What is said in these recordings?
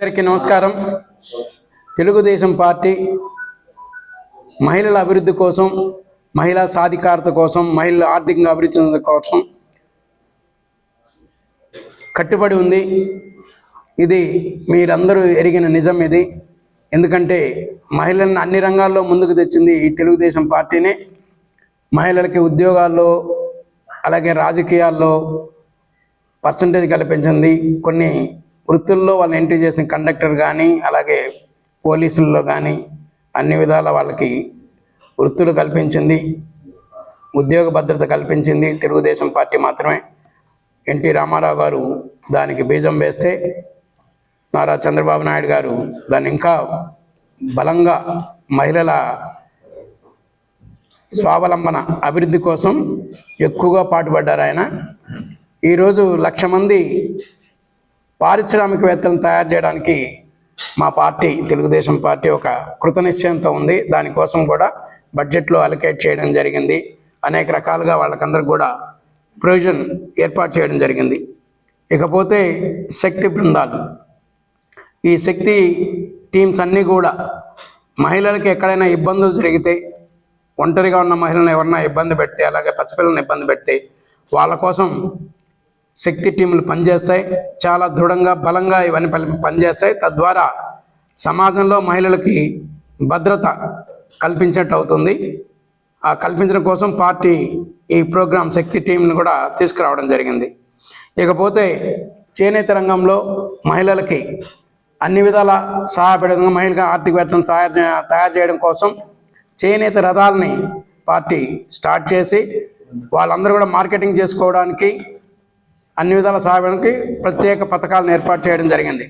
అందరికీ నమస్కారం. తెలుగుదేశం పార్టీ మహిళల అభివృద్ధి కోసం మహిళా సాధికారత కోసం మహిళలు ఆర్థికంగా అభివృద్ధి చెందడం కోసం కట్టుబడి ఉంది. ఇది మీరందరూ ఎరిగిన నిజం ఇది. ఎందుకంటే మహిళలను అన్ని రంగాల్లో ముందుకు తెచ్చింది ఈ తెలుగుదేశం పార్టీనే. మహిళలకి ఉద్యోగాల్లో అలాగే రాజకీయాల్లో పర్సంటేజ్ కల్పించింది కొన్ని వృత్తుల్లో వాళ్ళని ఎంట్రీ చేసిన కండక్టర్ కానీ అలాగే పోలీసుల్లో కానీ అన్ని విధాల వాళ్ళకి వృత్తులు కల్పించింది. ఉద్యోగ భద్రత కల్పించింది. తెలుగుదేశం పార్టీ మాత్రమే. ఎన్టీ రామారావు గారు దానికి బీజం వేస్తే నారా చంద్రబాబు నాయుడు గారు దాన్ని ఇంకా బలంగా మహిళల స్వావలంబన అభివృద్ధి కోసం ఎక్కువగా పాటుపడ్డారు ఆయన. ఈరోజు లక్ష మంది పారిశ్రామికవేత్తలను తయారు చేయడానికి మా పార్టీ తెలుగుదేశం పార్టీ ఒక కృతనిశ్చయంతో ఉంది. దానికోసం కూడా బడ్జెట్లో అలొకేట్ చేయడం జరిగింది. అనేక రకాలుగా వాళ్ళకందరికి కూడా ప్రయోజన్ ఏర్పాటు చేయడం జరిగింది. ఇకపోతే శక్తి బృందాలు. ఈ శక్తి టీమ్స్ అన్నీ కూడా మహిళలకి ఎక్కడైనా ఇబ్బందులు జరిగితే ఒంటరిగా ఉన్న మహిళలను ఎవరైనా ఇబ్బంది పెడితే అలాగే పసిపిల్లలను ఇబ్బంది పెడితే వాళ్ళ కోసం శక్తి టీములు పనిచేస్తాయి. చాలా దృఢంగా బలంగా ఇవన్నీ పనిచేస్తాయి. తద్వారా సమాజంలో మహిళలకి భద్రత కల్పించినట్టు అవుతుంది. ఆ కల్పించడం కోసం పార్టీ ఈ ప్రోగ్రాం శక్తి టీంని కూడా తీసుకురావడం జరిగింది. ఇకపోతే చేనేత రంగంలో మహిళలకి అన్ని విధాల సహాయపడే మహిళగా ఆర్థిక ఆర్థికవేత్తలను సహాయ తయారు చేయడం కోసం చేనేత రథాలని పార్టీ స్టార్ట్ చేసి వాళ్ళందరూ కూడా మార్కెటింగ్ చేసుకోవడానికి అన్ని విధాల సహాయానికి ప్రత్యేక పథకాలను ఏర్పాటు చేయడం జరిగింది.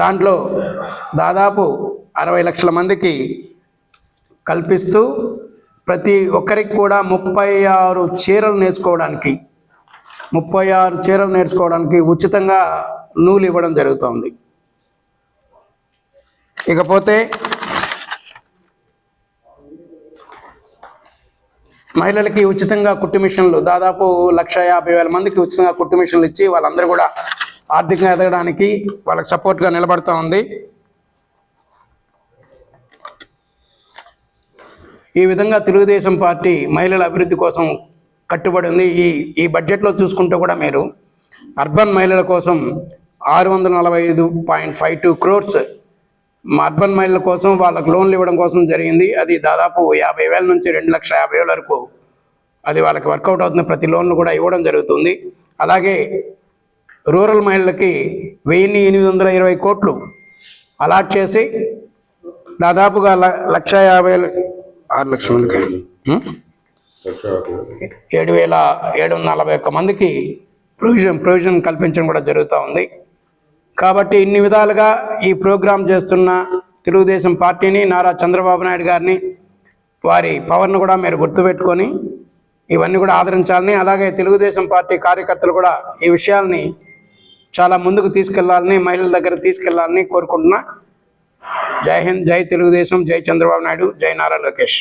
దాంట్లో దాదాపు అరవై లక్షల మందికి కల్పిస్తూ ప్రతి ఒక్కరికి కూడా ముప్పై ఆరు చీరలు నేర్చుకోవడానికి ముప్పై ఆరు చీరలు నేర్చుకోవడానికి ఉచితంగా నూలు ఇవ్వడం జరుగుతోంది. ఇకపోతే మహిళలకి ఉచితంగా కుట్టు మిషన్లు దాదాపు లక్ష యాభై వేల మందికి ఉచితంగా కుట్టు మిషన్లు ఇచ్చి వాళ్ళందరూ కూడా ఆర్థికంగా ఎదగడానికి వాళ్ళకి సపోర్ట్గా నిలబడుతూ ఉంది. ఈ విధంగా తెలుగుదేశం పార్టీ మహిళల అభివృద్ధి కోసం కట్టుబడి ఉంది. ఈ ఈ బడ్జెట్లో చూసుకుంటే కూడా మీరు అర్బన్ మహిళల కోసం ఆరు వందల నలభై ఐదు point five two crores urban మహిళల కోసం వాళ్ళకు లోన్లు ఇవ్వడం కోసం జరిగింది. అది దాదాపు యాభై వేల నుంచి రెండు లక్షల యాభై వేల వరకు అది వాళ్ళకి వర్కౌట్ అవుతుంది ప్రతి లోన్లు కూడా ఇవ్వడం జరుగుతుంది. అలాగే రూరల్ మహిళలకి వెయ్యిన్ని ఎనిమిది వందల ఇరవై కోట్లు అలాట్ చేసి దాదాపుగా ల- లక్ష యాభై ఆరు లక్షల మందికి. ఏడు వేల ఏడు నలభై ఒక్క మందికి ప్రొవిజన్ ప్రొవిజన్ కల్పించడం కూడా జరుగుతూ ఉంది. కాబట్టి ఇన్ని విధాలుగా ఈ ప్రోగ్రాం చేస్తున్న తెలుగుదేశం పార్టీని నారా చంద్రబాబు నాయుడు గారిని వారి పవర్ను కూడా మీరు గుర్తుపెట్టుకొని ఇవన్నీ కూడా ఆదరించాలని అలాగే తెలుగుదేశం పార్టీ కార్యకర్తలు కూడా ఈ విషయాల్ని చాలా ముందుకు తీసుకెళ్ళాలని మహిళల దగ్గర తీసుకెళ్ళాలని కోరుకుంటున్నా. జై హింద్ జై తెలుగుదేశం జై చంద్రబాబు నాయుడు జై నారా లోకేష్.